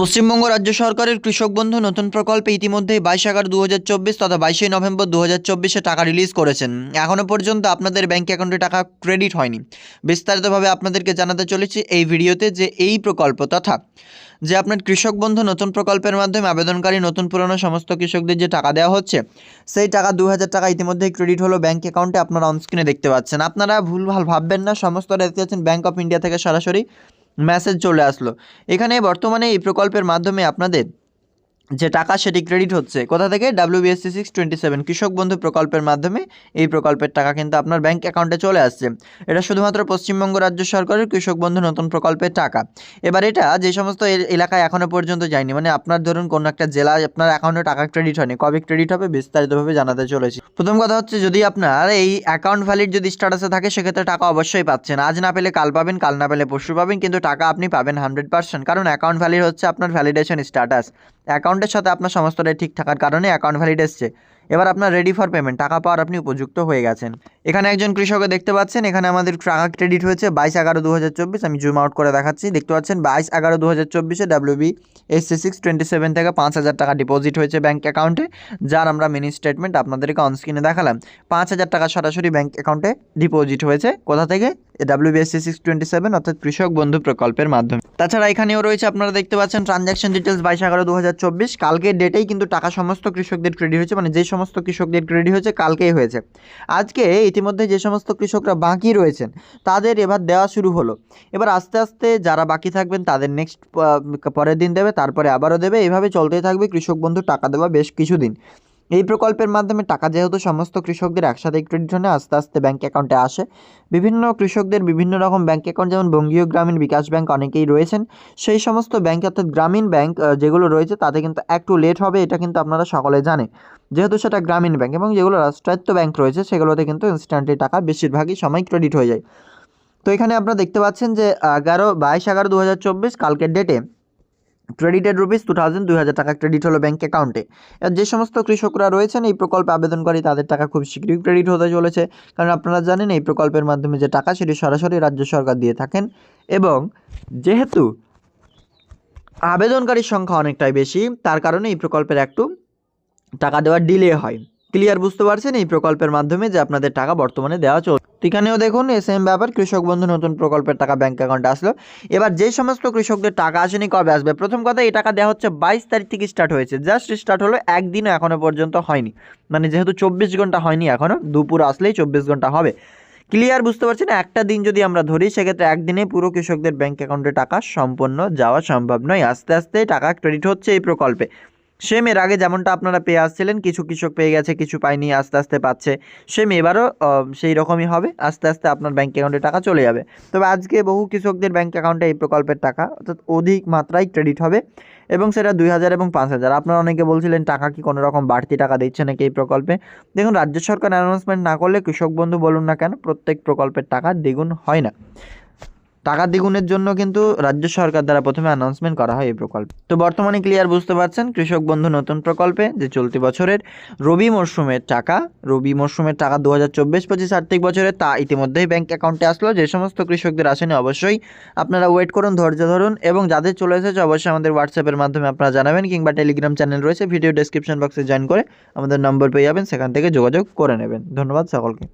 পশ্চিমবঙ্গ রাজ্য সরকারের কৃষক বন্ধু নতুন প্রকল্পে ইতিমধ্যেই বাইশ এগারো দু হাজার চব্বিশ তথা বাইশে নভেম্বর দু হাজার চব্বিশে টাকা রিলিজ করেছেন। এখনও পর্যন্ত আপনাদের ব্যাঙ্ক অ্যাকাউন্টে টাকা ক্রেডিট হয়নি। বিস্তারিতভাবে আপনাদেরকে জানাতে চলেছি এই ভিডিওতে যে এই প্রকল্প তথা যে আপনার কৃষক বন্ধু নতুন প্রকল্পের মাধ্যমে আবেদনকারী, নতুন পুরনো সমস্ত কৃষকদের যে টাকা দেওয়া হচ্ছে, সেই টাকা দু হাজার টাকা ইতিমধ্যেই ক্রেডিট হলো ব্যাঙ্ক অ্যাকাউন্টে। আপনারা অনস্ক্রিনে দেখতে পাচ্ছেন। আপনারা ভুলভাল ভাববেন না, সমস্ত দেখতে পাচ্ছেন ব্যাঙ্ক অফ ইন্ডিয়া থেকে সরাসরি মেসেজ চলে আসলো। এখানে বর্তমানে এই প্রকল্পের মাধ্যমে আপনাদের যে টাকা সেটি ক্রেডিট হচ্ছে, কোথা থেকে? ডাব্লিউবিএসসি সিক্স টোয়েন্টি সেভেন কৃষক বন্ধু প্রকল্পের মাধ্যমে। এই প্রকল্পের টাকা কিন্তু আপনার ব্যাংক অ্যাকাউন্টে চলে আসছে। এটা শুধুমাত্র পশ্চিমবঙ্গ রাজ্য সরকারের কৃষক বন্ধু নতুন প্রকল্পের টাকা। এবার এটা যে সমস্ত এলাকায় এখনও পর্যন্ত যায়নি মানে আপনার ধরুন কোনো একটা জেলায় আপনার অ্যাকাউন্টে টাকা ক্রেডিট হয়নি, কবে ক্রেডিট হবে বিস্তারিতভাবে জানাতে চলেছি। প্রথম কথা হচ্ছে, যদি আপনার এই অ্যাকাউন্ট ভ্যালিড যদি স্ট্যাটাসে থাকে, সেক্ষেত্রে টাকা অবশ্যই পাচ্ছেন। আজ না পেলে কাল পাবেন, কাল না পেলে পরশু পাবেন, কিন্তু টাকা আপনি পাবেন হান্ড্রেড পার্সেন্ট কারণ অ্যাকাউন্ট ভ্যালিড হচ্ছে আপনার ভ্যালিডেশন স্ট্যাটাস অ্যাকাউন্টের সাথে আপনার সমস্তটাই ঠিক থাকার কারণে অ্যাকাউন্ট ভ্যালিড এসছে। এবার আপনার রেডি ফর পেমেন্ট টাকা পাওয়ার আপনি উপযুক্ত হয়ে গেছেন। এখানে একজন কৃষককে দেখতে পাচ্ছেন, এখানে আমাদের টাকা ক্রেডিট হয়েছে বাইশ এগারো দু আমি জুম আউট করে দেখাচ্ছি। দেখতে পাচ্ছেন, বাইশ এগারো দু হাজার চব্বিশে WB S C six twenty seven থেকে পাঁচ হাজার টাকা ডিপোজিট হয়েছে ব্যাঙ্ক অ্যাকাউন্টে যার আমরা মিনি স্টেটমেন্ট আপনাদেরকে অনস্ক্রিনে দেখালাম। পাঁচ হাজার টাকা সরাসরি ব্যাঙ্ক অ্যাকাউন্টে ডিপোজিট হয়েছে। কোথা থেকে? ডাব্লিউবিএসসি সিক্স টোয়েন্টি সেভেন অর্থাৎ কৃষক বন্ধু প্রকল্পের মাধ্যমে। তাছাড়া এখানেও রয়েছে, আপনারা দেখতে পাচ্ছেন ট্রানজ্যাকশন ডিটেলস বাইশ এগারো দু হাজার চব্বিশ। কালকের ডেটেই কিন্তু টাকা সমস্ত কৃষকদের ক্রেডিট হয়েছে মানে যে সমস্ত কৃষকদের ক্রেডিট হয়েছে, কালকেই হয়েছে। আজকে ইতিমধ্যে যে সমস্ত কৃষকরা বাকি রয়েছেন, তাদের এবার দেওয়া শুরু হলো। এবার আস্তে আস্তে যারা বাকি থাকবেন, তাদের নেক্সট পরের দিন দেবে, তারপরে আবারও দেবে। এভাবে চলতেই থাকবে। কৃষক বন্ধু টাকা দেওয়া বেশ কিছুদিন। এই প্রকল্পের মাধ্যমে টাকা যেহেতু সমস্ত কৃষকদের একসাথে ক্রেডিট হয়ে আস্তে আস্তে ব্যাঙ্ক অ্যাকাউন্টে আসে। বিভিন্ন কৃষকদের বিভিন্ন রকম ব্যাঙ্ক অ্যাকাউন্ট যেমন বঙ্গীয় গ্রামীণ বিকাশ ব্যাংক অনেকেই রয়েছেন। সেই সমস্ত ব্যাঙ্ক অর্থাৎ গ্রামীণ ব্যাংক যেগুলো রয়েছে, তাতে কিন্তু একটু লেট হবে, এটা কিন্তু আপনারা সকলে জানে যেহেতু সেটা গ্রামীণ ব্যাংক এবং যেগুলো রাষ্ট্রায়ত্ত ব্যাংক রয়েছে, সেগুলোতে কিন্তু ইনস্ট্যান্টলি টাকা বেশিরভাগই সময় ক্রেডিট হয়ে যায়। তো এখানে আপনারা দেখতে পাচ্ছেন যে এগারো, বাইশ এগারো দু কালকের ডেটে ক্রেডিটেড রুপিস টু থাউজেন্ড হাজার টাকা ক্রেডিট হলো ব্যাঙ্ক অ্যাকাউন্টে যে সমস্ত কৃষকরা রয়েছেন, এই প্রকল্পে আবেদনকারী, তাদের টাকা খুব শীঘ্রই ক্রেডিট হতে চলেছে। কারণ আপনারা জানেন, এই প্রকল্পের মাধ্যমে যে টাকা, সেটি সরাসরি রাজ্য সরকার দিয়ে থাকেন। এবং যেহেতু আবেদনকারীর সংখ্যা অনেকটাই বেশি, তার কারণে এই প্রকল্পের একটু টাকা দেওয়ার ডিলে হয়। ক্লিয়ার বুঝতে পারছেন এই প্রকল্পের মাধ্যমে যে আপনাদের টাকা বর্তমানে দেওয়া চলছে? এখানেও দেখুন সেম ব্যাপার, কৃষক বন্ধু নতুন প্রকল্পের টাকা ব্যাঙ্ক অ্যাকাউন্টে আসলো। এবার যে সমস্ত কৃষকদের টাকা আসেনি কবে আসবে? প্রথম কথা, এই টাকা দেওয়া হচ্ছে বাইশ তারিখ থেকে স্টার্ট হয়েছে। জাস্ট স্টার্ট হলো একদিনও এখনও পর্যন্ত হয়নি। মানে যেহেতু চব্বিশ ঘণ্টা হয়নি এখনও দুপুর আসলেই চব্বিশ ঘণ্টা হবে। ক্লিয়ার বুঝতে পারছেন? একটা দিন যদি আমরা ধরি, সেক্ষেত্রে একদিনে পুরো কৃষকদের ব্যাঙ্ক অ্যাকাউন্টে টাকা সম্পূর্ণ যাওয়া সম্ভব নয়। আস্তে আস্তে টাকা ক্রেডিট হচ্ছে এই প্রকল্পে। সেম এর আগে যেমনটা আপনারা পেয়ে আসছিলেন, কিছু কৃষক পেয়ে গেছে, কিছু পায়নি, আস্তে আস্তে পাচ্ছে। সেম এবারও সেই রকমই হবে, আস্তে আস্তে আপনার ব্যাঙ্ক অ্যাকাউন্টে টাকা চলে যাবে। তবে আজকে বহু কৃষকদের ব্যাঙ্ক অ্যাকাউন্টে এই প্রকল্পের টাকা, অর্থাৎ অধিক মাত্রায় ক্রেডিট হবে এবং সেটা দুই হাজার এবং পাঁচ হাজার। আপনারা অনেকে বলছিলেন, টাকা কি কোনো রকম বাড়তি টাকা দিচ্ছে নাকি এই প্রকল্পে? দেখুন, রাজ্য সরকার অ্যানাউন্সমেন্ট না করলে কৃষক বন্ধু বলুন না কেন, প্রত্যেক প্রকল্পের টাকা দ্বিগুণ হয় না। টাকা দ্বিগুণের জন্য কিন্তু রাজ্য সরকার দ্বারা প্রথমে অ্যানাউন্সমেন্ট করা হয় এই প্রকল্প। তো বর্তমানে ক্লিয়ার বুঝতে পারছেন, কৃষক বন্ধু নতুন প্রকল্পে যে চলতি বছরের রবি মরশুমের টাকা, রবি মরশুমের টাকা দু হাজার চব্বিশ পঁচিশ আর্থিক বছরে তা ইতিমধ্যেই ব্যাঙ্ক অ্যাকাউন্টে আসলো। যে সমস্ত কৃষকদের আসেনি অবশ্যই আপনারা ওয়েট করুন, ধৈর্য ধরুন এবং যাদের চলে এসেছে অবশ্যই আমাদের হোয়াটসঅ্যাপের মাধ্যমে আপনারা জানাবেন কিংবা টেলিগ্রাম চ্যানেল রয়েছে ভিডিও ডেসক্রিপশন বক্সে জয়েন করে আমাদের নম্বর পেয়ে যাবেন, সেখান থেকে যোগাযোগ করে নেবেন। ধন্যবাদ সকলকে।